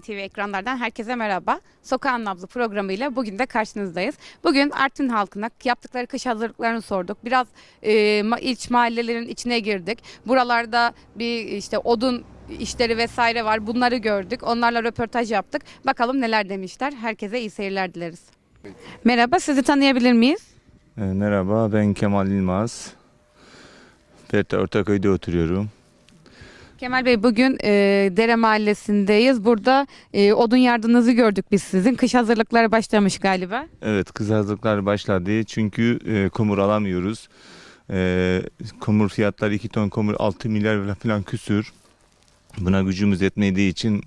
Artvin TV ekranlardan herkese merhaba. Sokağın Nabzı programıyla bugün de karşınızdayız. Bugün Artvin halkına yaptıkları kış hazırlıklarını sorduk. Biraz e, ilç mahallelerin içine girdik. Buralarda bir işte odun işleri vesaire var. Bunları gördük. Onlarla röportaj yaptık. Bakalım neler demişler. Herkese iyi seyirler dileriz. Merhaba, sizi tanıyabilir miyiz? E, Merhaba ben Kemal Yılmaz. Ferdi Ortaköy'de oturuyorum. Kemal Bey bugün e, Dere Mahallesi'ndeyiz. Burada e, odun yardımınızı gördük biz sizin. Kış hazırlıkları başlamış galiba. Evet kız hazırlıklar başladı çünkü e, kumur alamıyoruz. E, kumur fiyatları 2 ton kumur 6 milyar falan küsür. Buna gücümüz yetmediği için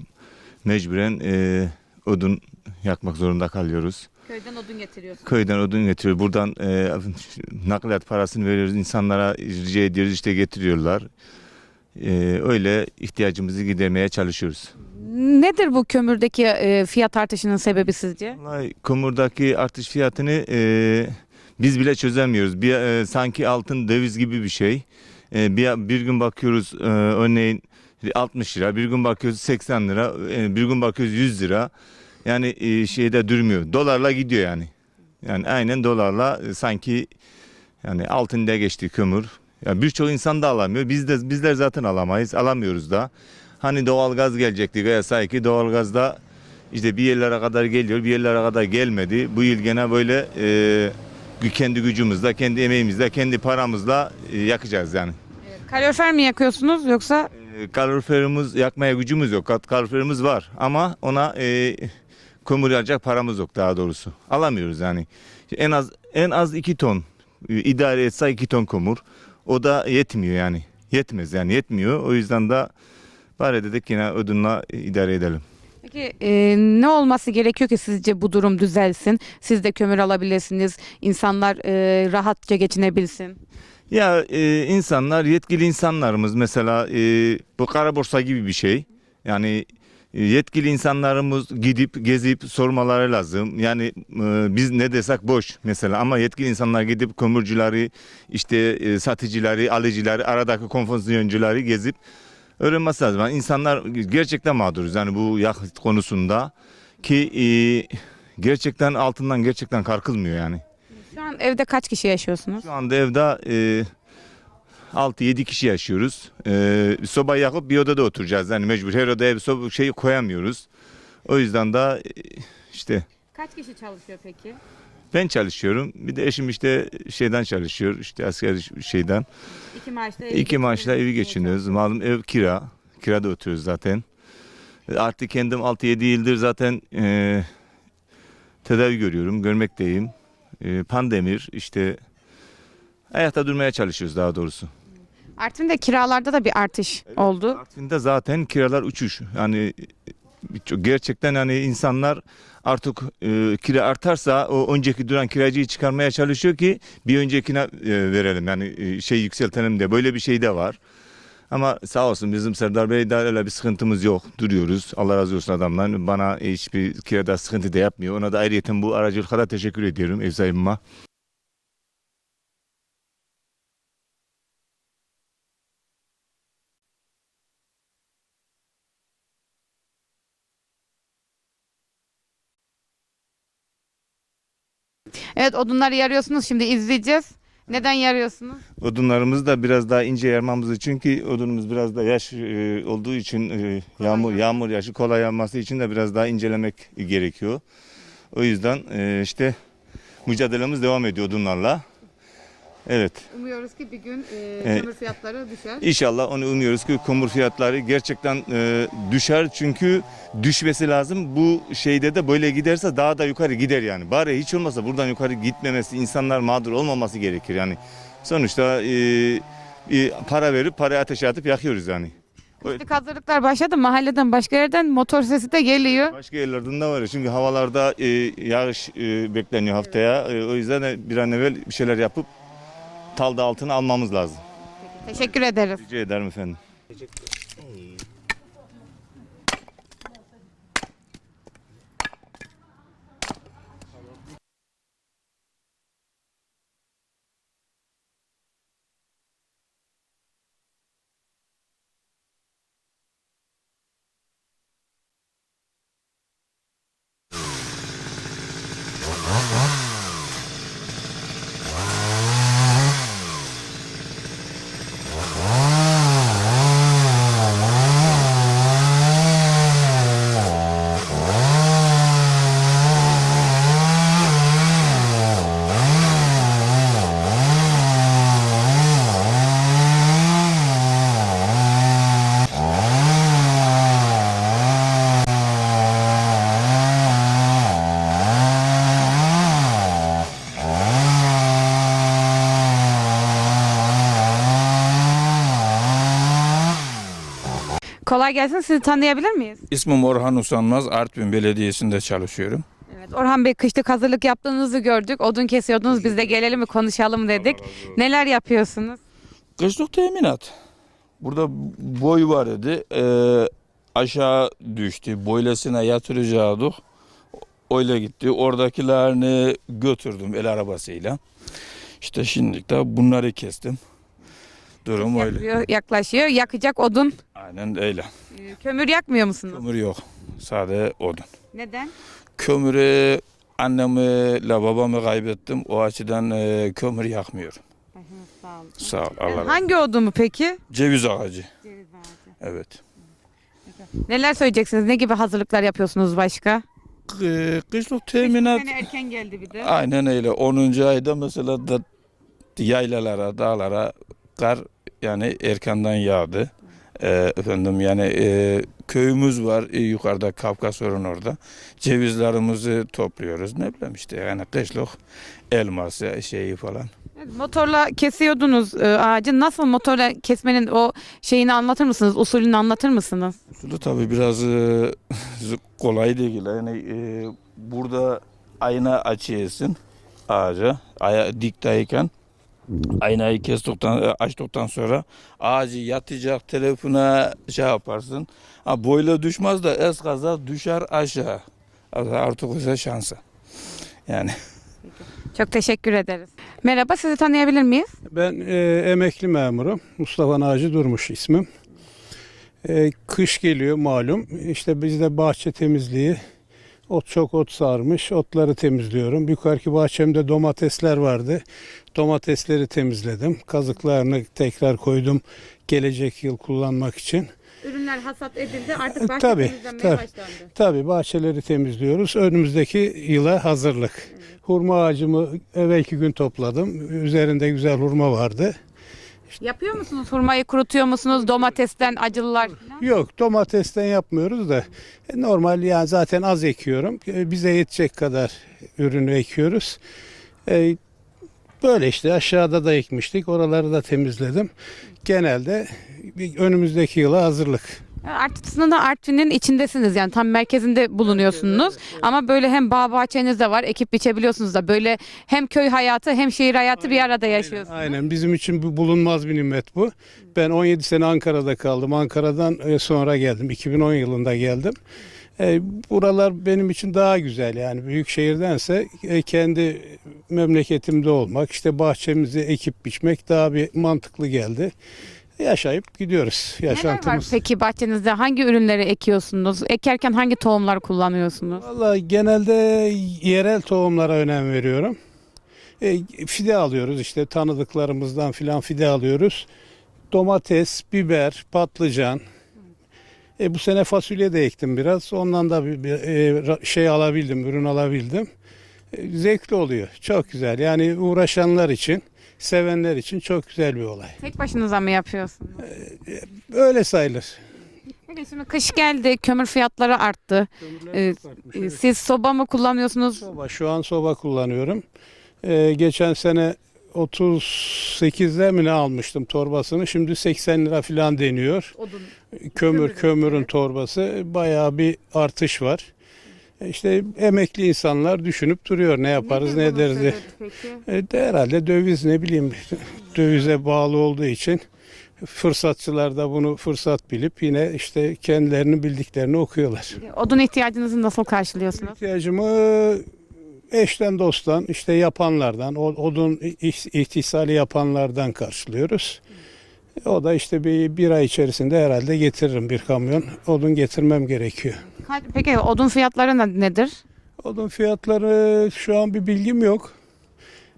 mecburen e, odun yakmak zorunda kalıyoruz. Köyden odun getiriyorsunuz. Köyden odun getiriyor. Buradan e, nakliyat parasını veriyoruz. insanlara rica ediyoruz işte getiriyorlar. E, öyle ihtiyacımızı gidermeye çalışıyoruz. Nedir bu kömürdeki e, fiyat artışının sebebi sizce? Vallahi kumurdaki artış fiyatını e, biz bile çözemiyoruz. Bir, e, sanki altın döviz gibi bir şey. E, bir, bir gün bakıyoruz e, örneğin 60 lira, bir gün bakıyoruz 80 lira, e, bir gün bakıyoruz 100 lira. Yani e, şeyde durmuyor. Dolarla gidiyor yani. Yani aynen dolarla e, sanki yani altında geçti kömür. Ya birçok insan da alamıyor. Biz de bizler zaten alamayız. Alamıyoruz da. Hani doğalgaz gelecekti gaya sanki doğalgazda işte bir yerlere kadar geliyor, bir yerlere kadar gelmedi. Bu yıl gene böyle e, kendi gücümüzle, kendi emeğimizle, kendi paramızla e, yakacağız yani. Kalorifer mi yakıyorsunuz yoksa E, kaloriferimiz yakmaya gücümüz yok. Kat- Kaloriferimiz var ama ona e, kömür yakacak paramız yok daha doğrusu. Alamıyoruz yani. En az en az 2 ton e, idare etse 2 ton kömür. O da yetmiyor yani. Yetmez yani yetmiyor. O yüzden de bari dedik yine ödünle idare edelim. Peki e, ne olması gerekiyor ki sizce bu durum düzelsin? Siz de kömür alabilirsiniz. insanlar e, rahatça geçinebilsin. Ya e, insanlar yetkili insanlarımız mesela e, bu kara borsa gibi bir şey. Yani yetkili insanlarımız gidip gezip sormaları lazım. Yani e, biz ne desek boş mesela ama yetkili insanlar gidip kömürcüleri, işte e, satıcıları, alıcıları, aradaki konforsiyoncuları gezip öğrenmesi lazım. Yani insanlar gerçekten mağduruz yani bu yakıt konusunda ki e, gerçekten altından gerçekten kalkılmıyor yani. Şu an evde kaç kişi yaşıyorsunuz? Şu anda evde e, 6-7 kişi yaşıyoruz. E, soba yakıp bir odada oturacağız. Yani mecbur her odaya bir soba şeyi koyamıyoruz. O yüzden de e, işte Kaç kişi çalışıyor peki? ben çalışıyorum. Bir de eşim işte şeyden çalışıyor. işte asker şeyden. İki maaşla İki maaşla evi geçiniyoruz. Malum ev kira. Kirada oturuyoruz zaten. Artık kendim 6-7 yıldır zaten e, tedavi görüyorum. Görmekteyim. E, pandemir işte ayakta durmaya çalışıyoruz daha doğrusu. Artvin'de kiralarda da bir artış oldu. Artvin'de zaten kiralar uçuş. Yani e, gerçekten hani insanlar artık e, kira artarsa o önceki duran kiracıyı çıkarmaya çalışıyor ki bir öncekine e, verelim. Yani e, şey yükseltelim de böyle bir şey de var. Ama sağ olsun bizim Serdar Bey'de öyle bir sıkıntımız yok. Duruyoruz. Allah razı olsun adamdan. Bana hiçbir kirada sıkıntı da yapmıyor. Ona da ayrıyeten bu aracılıkla da teşekkür ediyorum ev sahibime. Evet odunları yarıyorsunuz şimdi izleyeceğiz. Neden yarıyorsunuz? Odunlarımızı da biraz daha ince yarmamız için ki odunumuz biraz da yaş e, olduğu için e, yağmur yağmur yaşı kolay yanması için de biraz daha incelemek gerekiyor. O yüzden e, işte mücadelemiz devam ediyor odunlarla. Evet. Umuyoruz ki bir gün Evet. kömür fiyatları düşer. İnşallah onu umuyoruz ki kömür fiyatları gerçekten e, düşer çünkü düşmesi lazım. Bu şeyde de böyle giderse daha da yukarı gider yani. Bari hiç olmasa buradan yukarı gitmemesi, insanlar mağdur olmaması gerekir yani. Sonuçta e, e, para verip parayı ateşe atıp yakıyoruz yani. Kışlık hazırlıklar başladı. Mahalleden başka yerden motor sesi de geliyor. Başka yerlerden de var ya çünkü havalarda e, yağış e, bekleniyor haftaya. E, o yüzden de bir an evvel bir şeyler yapıp talda altına almamız lazım. Teşekkür ederiz. Rica ederim efendim. Kolay gelsin. Sizi tanıyabilir miyiz? İsmim Orhan Usanmaz. Artvin Belediyesi'nde çalışıyorum. Evet. Orhan Bey kışlık hazırlık yaptığınızı gördük. Odun kesiyordunuz. Biz de gelelim mi konuşalım dedik. Neler yapıyorsunuz? Kışlık teminat. Burada boy var idi. Ee, aşağı düştü. Boylasına yatıracaktık. Öyle gitti. Oradakilerini götürdüm el arabasıyla. İşte şimdi de bunları kestim. Durum öyle. Yakıyor, yaklaşıyor. Yakacak odun. Aynen öyle. Ee, Kömür yakmıyor musunuz? Kömür yok. Sade odun. Neden? Kömürü annemi la babamı kaybettim. O açıdan e, kömür yakmıyorum. Sağ olun. Sağ ol. Allah razı olsun. Hangi odun mu peki? Ceviz ağacı. Evet. Neler söyleyeceksiniz? Ne gibi hazırlıklar yapıyorsunuz başka? Kı- Kışlık teminat erken geldi bir de. aynen öyle. 10. ayda mesela da yaylalara, dağlara kar yani erkenden yağdı. Ee, efendim yani e, köyümüz var e, yukarıda Kafkasor'un orada. Cevizlerimizi topluyoruz. Ne bileyim işte yani kışlık elması şeyi falan. Evet, Motorla kesiyordunuz e, ağacı. Nasıl motorla kesmenin o şeyini anlatır mısınız? Usulünü anlatır mısınız? Usulü tabii biraz e, kolay değil. Yani e, burada ayna açıyorsun ağaca, aya, dikteyken aynayı kestikten, e, açtıktan sonra ağacı yatacak telefona şey yaparsın. Ha, boyla düşmez de eskaza düşer aşağı. Artık o şansı. Yani Çok teşekkür ederiz. Merhaba sizi tanıyabilir miyiz? Ben e, emekli memurum. Mustafa Naci Durmuş ismim. E, kış geliyor malum. İşte bizde bahçe temizliği. Ot çok ot sarmış. Otları temizliyorum. Yukarıki bahçemde domatesler vardı. Domatesleri temizledim. Kazıklarını tekrar koydum. Gelecek yıl kullanmak için. Ürünler hasat edildi artık bahçe Tabii, temizlenmeye tabii. başlandı. Tabii bahçeleri temizliyoruz. Önümüzdeki yıla hazırlık. Hurma ağacımı evvelki gün topladım. Üzerinde güzel hurma vardı. Yapıyor musunuz? Hurmayı kurutuyor musunuz? Domatesten acılılar? Yok domatesten yapmıyoruz da e, normal yani zaten az ekiyorum. E, Bize yetecek kadar ürünü ekiyoruz. E, Böyle işte aşağıda da ekmiştik. Oraları da temizledim. Genelde önümüzdeki yıla hazırlık. Artık aslında Artvin'in içindesiniz yani tam merkezinde bulunuyorsunuz. Ama böyle hem bağ bahçeniz de var, ekip biçebiliyorsunuz da böyle hem köy hayatı hem şehir hayatı bir arada yaşıyorsunuz. Aynen bizim için bu bulunmaz bir nimet bu. Ben 17 sene Ankara'da kaldım. Ankara'dan e, sonra geldim. 2010 yılında geldim. E, buralar benim için daha güzel yani büyük şehirdense e, kendi memleketimde olmak işte bahçemizi ekip biçmek daha bir mantıklı geldi. Yaşayıp gidiyoruz. Neler var Yaşantımız. peki bahçenizde? Hangi ürünleri ekiyorsunuz? Ekerken hangi tohumlar kullanıyorsunuz? Vallahi genelde yerel tohumlara önem veriyorum. E, fide alıyoruz işte tanıdıklarımızdan filan fide alıyoruz. Domates, biber, patlıcan. E, bu sene fasulye de ektim biraz. Ondan da bir, bir, e, ra- şey alabildim, ürün alabildim. E, zevkli oluyor. Çok güzel. Yani uğraşanlar için, sevenler için çok güzel bir olay. Tek başınıza mı yapıyorsunuz? Öyle sayılır. Peki şimdi kış geldi, kömür fiyatları arttı. Ee, Ee, Siz soba mı kullanıyorsunuz? Soba, şu an soba kullanıyorum. Ee, geçen sene 38'de mi ne almıştım torbasını. Şimdi 80 lira falan deniyor. Odun. Kömür kömürün torbası bayağı bir artış var. E İşte emekli insanlar düşünüp duruyor ne yaparız ne, ederiz diye. E, de herhalde döviz ne bileyim dövize bağlı olduğu için fırsatçılar da bunu fırsat bilip yine işte kendilerini bildiklerini okuyorlar. Odun ihtiyacınızı nasıl karşılıyorsunuz? İhtiyacımı eşten dosttan işte yapanlardan odun ihtisali yapanlardan karşılıyoruz. O da işte bir, bir ay içerisinde herhalde getiririm bir kamyon. Odun getirmem gerekiyor. Peki odun fiyatları ne- nedir? Odun fiyatları şu an bir bilgim yok.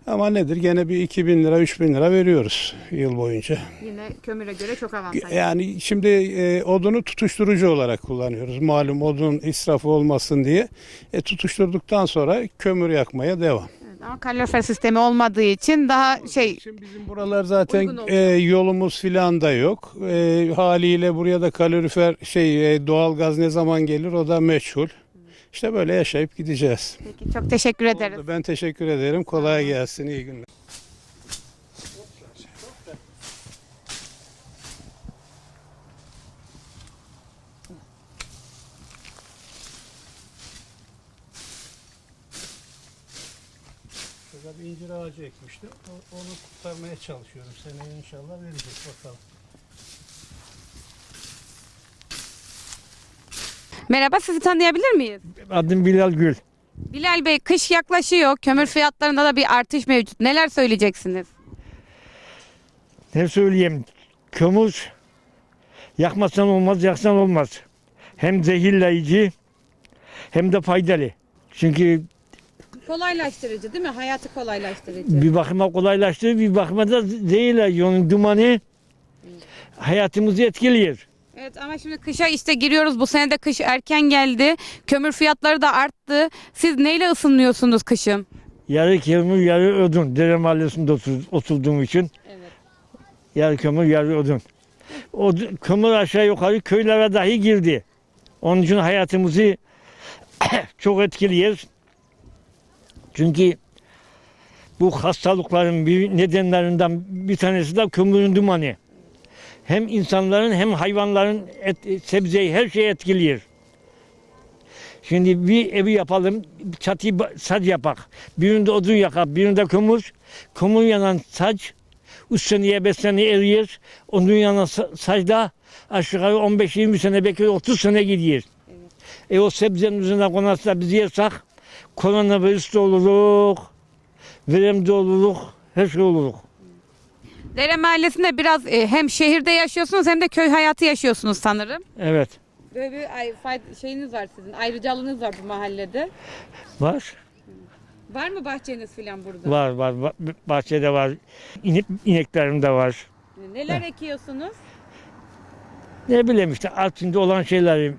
Ama nedir? Gene bir 2000 lira 3000 lira veriyoruz yıl boyunca. Yine kömüre göre çok Yani şimdi e, odunu tutuşturucu olarak kullanıyoruz. Malum odun israfı olmasın diye. E, tutuşturduktan sonra kömür yakmaya devam. Ama kalorifer sistemi olmadığı için daha şey Şimdi bizim buralar zaten Uygun oluyor. e, yolumuz filan da yok. E, haliyle buraya da kalorifer şey e, doğalgaz ne zaman gelir o da meçhul. İşte böyle yaşayıp gideceğiz. Peki çok teşekkür ederiz. Ben teşekkür ederim. Kolay gelsin. İyi günler. İncir ağacı ekmiştim. O- Onu kurtarmaya çalışıyorum. Seneye inşallah verecek bakalım. Merhaba sizi tanıyabilir miyiz? Adım Bilal Gül. Bilal Bey kış yaklaşıyor. Kömür fiyatlarında da bir artış mevcut. Neler söyleyeceksiniz? Ne söyleyeyim? Kömür yakmasan olmaz, yaksan olmaz. Hem zehirleyici hem de faydalı. Çünkü Kolaylaştırıcı değil mi? Hayatı kolaylaştırıcı. bir bakıma kolaylaştırır, bir bakıma da zehirleyici. Onun dumanı hayatımızı etkiliyor. Evet ama şimdi kışa işte giriyoruz. Bu sene de kış erken geldi. Kömür fiyatları da arttı. Siz neyle ısınıyorsunuz kışın? Yarı kömür, yarı odun. Dere mahallesinde otur, oturduğum için Evet. yarı kömür, yarı odun. O kömür aşağı yukarı köylere dahi girdi. Onun için hayatımızı çok etkiliyor. Çünkü bu hastalıkların bir nedenlerinden bir tanesi de kömürün dumanı. Hem insanların hem hayvanların et, sebzeyi her şeyi etkiliyor. Şimdi bir evi yapalım, çatıyı saç yapak. Birinde odun yakar, birinde kömür. Kömür yanan saç 3 seneye 5 sene eriyor. Odun yanan sa- saç da aşağı yukarı 15-20 sene belki 30 sene gidiyor. E o sebzenin üzerine konarsa biz yersek koronavirüs de oluruz, verem de oluruz, her şey oluruz. Dere Mahallesi'nde biraz e, hem şehirde yaşıyorsunuz hem de köy hayatı yaşıyorsunuz sanırım. Evet, Böyle bir ay, fay- şeyiniz var sizin, ayrıcalığınız var bu mahallede. var. Var mı bahçeniz falan burada? Var var, ba- bahçede var, İnek, ineklerim de var. Neler ekiyorsunuz? Ne bileyim işte altında olan şeyleri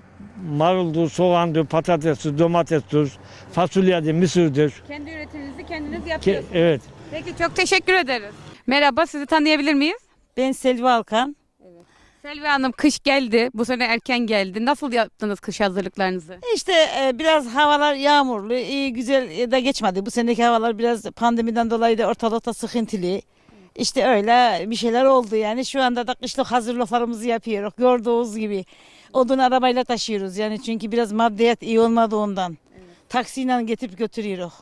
maruldur, soğandır, patatestir, domatestir, fasulyedir, mısırdır. Kendi üretiminizi kendiniz Ke- yapıyorsunuz. evet. Peki çok teşekkür ederiz. Merhaba sizi tanıyabilir miyiz? Ben Selvi Alkan. Selvi Hanım kış geldi. Bu sene erken geldi. Nasıl yaptınız kış hazırlıklarınızı? İşte e, biraz havalar yağmurlu, iyi güzel de geçmedi. Bu seneki havalar biraz pandemiden dolayı da ortalıkta sıkıntılı. İşte öyle bir şeyler oldu yani. Şu anda da kışlık hazırlıklarımızı yapıyoruz. Gördüğünüz gibi. Odun arabayla taşıyoruz yani çünkü biraz maddiyat iyi olmadığından. Taksiyle getirip götürüyoruz.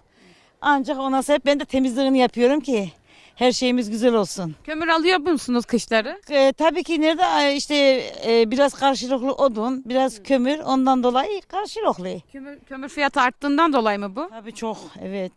Ancak ona sebep ben de temizliğini yapıyorum ki her şeyimiz güzel olsun. Kömür alıyor musunuz kışları? E, tabii ki nerede işte e, biraz karşılıklı odun, biraz kömür ondan dolayı karşılıklı. Kömür, kömür fiyatı arttığından dolayı mı bu? Tabii çok evet.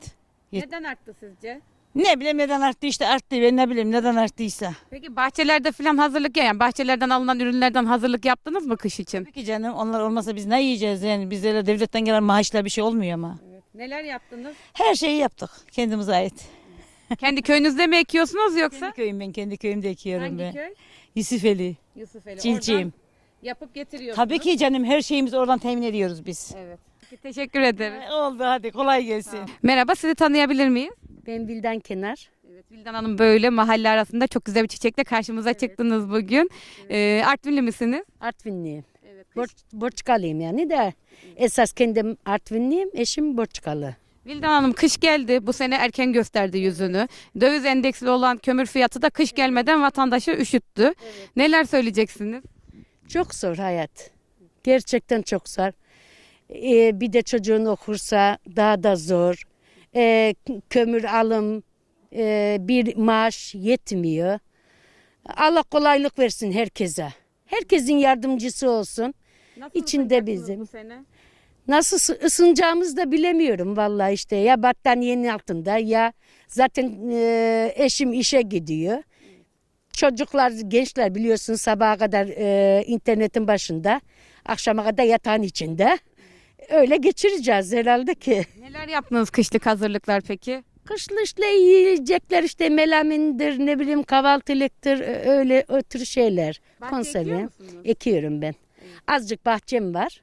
Neden arttı sizce? Ne bileyim neden arttı işte arttı ben ne bileyim neden arttıysa. Peki bahçelerde falan hazırlık yani bahçelerden alınan ürünlerden hazırlık yaptınız mı kış için? Tabii ki canım onlar olmasa biz ne yiyeceğiz yani bizlere devletten gelen maaşla bir şey olmuyor ama. Neler yaptınız? Her şeyi yaptık kendimize ait. Kendi köyünüzde mi ekiyorsunuz yoksa? Kendi köyüm ben kendi köyümde ekiyorum Hangi ben. köy? Yusufeli. Yusufeli. Çilçiyim. Yapıp getiriyorsunuz. Tabii ki canım her şeyimizi oradan temin ediyoruz biz. Evet. Peki, Teşekkür ederim. Oldu hadi kolay gelsin. Merhaba sizi tanıyabilir miyiz? Ben Bildan Kenar. Evet Vildan Hanım böyle mahalle arasında çok güzel bir çiçekle karşımıza çıktınız bugün. Ee, Artvinli misiniz? Artvinliyim. Evet. Borç, Borçkalıyım yani de. Esas kendim Artvinliyim, eşim Borçkalı. Vildan Hanım kış geldi. Bu sene erken gösterdi yüzünü. Döviz endeksli olan kömür fiyatı da kış gelmeden vatandaşı üşüttü. Neler söyleyeceksiniz? Çok zor hayat. Gerçekten çok zor. Ee, bir de çocuğun okursa daha da zor. K- kömür alım, e, bir maaş yetmiyor. Allah kolaylık versin herkese. Herkesin yardımcısı olsun. Nasıl İçinde bizim. Bu sene? Nasıl ısı- ısınacağımızı da bilemiyorum vallahi işte. Ya battaniyenin altında ya zaten e, eşim işe gidiyor. Çocuklar, gençler biliyorsun sabaha kadar e, internetin başında. Akşama kadar yatağın içinde. Öyle geçireceğiz herhalde ki. Neler yaptınız kışlık hazırlıklar peki? Kışlı işte yiyecekler işte melamindir ne bileyim kahvaltılıktır ö- öyle o tür şeyler. Bahçe Konserve. ekiyor musunuz? Ekiyorum ben. Azıcık bahçem var.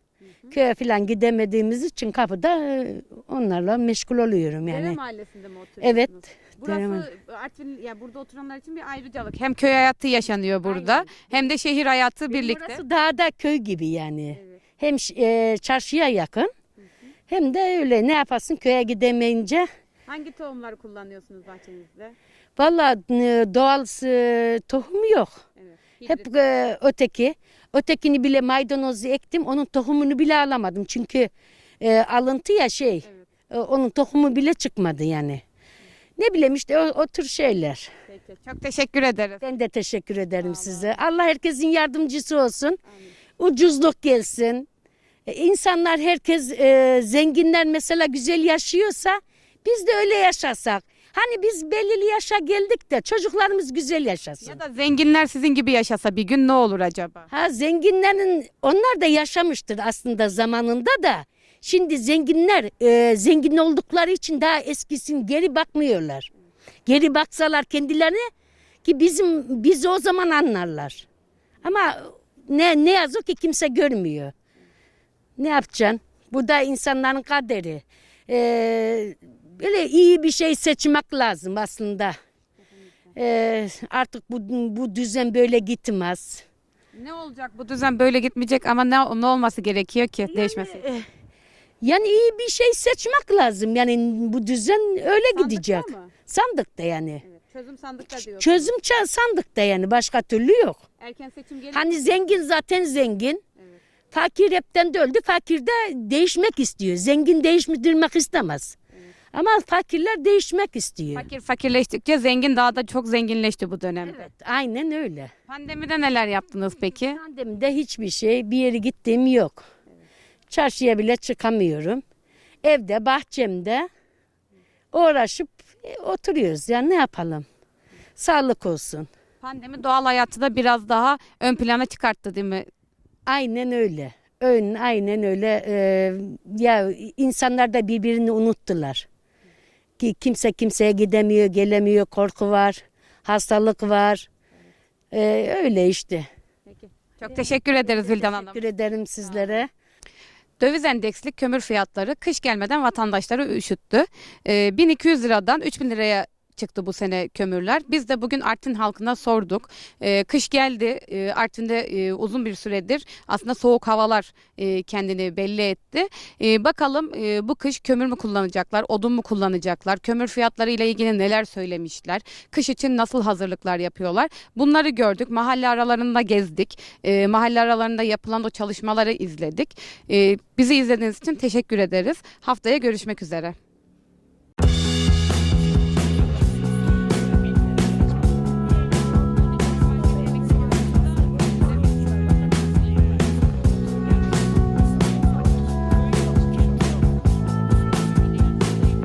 Köye falan gidemediğimiz için kapıda e, onlarla meşgul oluyorum Dere yani. mahallesinde mi oturuyorsunuz? Evet. Dere Burası Artvin, yani burada oturanlar için bir ayrıcalık. Hem köy hayatı yaşanıyor burada hem de şehir hayatı birlikte. Burası dağda köy gibi yani. Hem ş- e, çarşıya yakın hem de öyle ne yapasın köye gidemeyince. Hangi tohumları kullanıyorsunuz bahçenizde? Vallahi e, doğal e, tohum yok. Evet. Hep e, öteki. Ötekini bile maydanozu ektim. Onun tohumunu bile alamadım. Çünkü e, alıntı ya şey. e, onun tohumu bile çıkmadı yani. Ne bileyim işte o, o tür şeyler. Peki. Çok teşekkür ederiz. Ben de teşekkür ederim size. Allah herkesin yardımcısı olsun. Ucuzluk gelsin. E, İnsanlar herkes e, zenginler mesela güzel yaşıyorsa biz de öyle yaşasak. Hani biz belirli yaşa geldik de çocuklarımız güzel yaşasın. Ya da zenginler sizin gibi yaşasa bir gün ne olur acaba? Ha zenginlerin onlar da yaşamıştır aslında zamanında da. Şimdi zenginler e, zengin oldukları için daha eskisin geri bakmıyorlar. Geri baksalar kendilerine ki bizim bizi o zaman anlarlar. Ama ne ne yazık ki kimse görmüyor. Ne yapacaksın? Bu da insanların kaderi. Ee, böyle iyi bir şey seçmek lazım aslında. Ee, artık bu, bu düzen böyle gitmez. Ne olacak bu düzen böyle gitmeyecek ama ne, ne olması gerekiyor ki değişmesi? Eh, Yani iyi bir şey seçmek lazım. Yani bu düzen öyle Sandıkta gidecek. mı? Sandıkta yani. Çözüm sandıkta diyor. Çözüm sandıkta yani başka türlü yok. Erken seçim gelir. Hani zengin zaten zengin. Fakir hepten de öldü. Fakir de değişmek istiyor. Zengin değiştirmek istemez. Ama fakirler değişmek istiyor. Fakir fakirleştikçe zengin daha da çok zenginleşti bu dönemde. Evet, aynen öyle. Pandemide neler yaptınız peki? Pandemide hiçbir şey, bir yere gittiğim yok. Çarşıya bile çıkamıyorum. Evde, bahçemde uğraşıp e, oturuyoruz. Ya ne yapalım? Sağlık olsun. Pandemi doğal hayatı da biraz daha ön plana çıkarttı değil mi? Aynen öyle. Ön, aynen öyle. Ee, ya insanlar da birbirini unuttular. Ki kimse kimseye gidemiyor, gelemiyor, korku var, hastalık var. Ee, öyle işte. Çok teşekkür ederiz Vildan Hanım. Teşekkür ederim sizlere. Döviz endeksli kömür fiyatları kış gelmeden vatandaşları üşüttü. Ee, 1200 liradan 3000 liraya çıktı bu sene kömürler. Biz de bugün Artvin halkına sorduk. Ee, kış geldi. Ee, Artvin'de e, uzun bir süredir aslında soğuk havalar e, kendini belli etti. Ee, bakalım e, bu kış kömür mü kullanacaklar, odun mu kullanacaklar, kömür fiyatları ile ilgili neler söylemişler, kış için nasıl hazırlıklar yapıyorlar. Bunları gördük. Mahalle aralarında gezdik. Ee, mahalle aralarında yapılan o çalışmaları izledik. Ee, bizi izlediğiniz için teşekkür ederiz. Haftaya görüşmek üzere.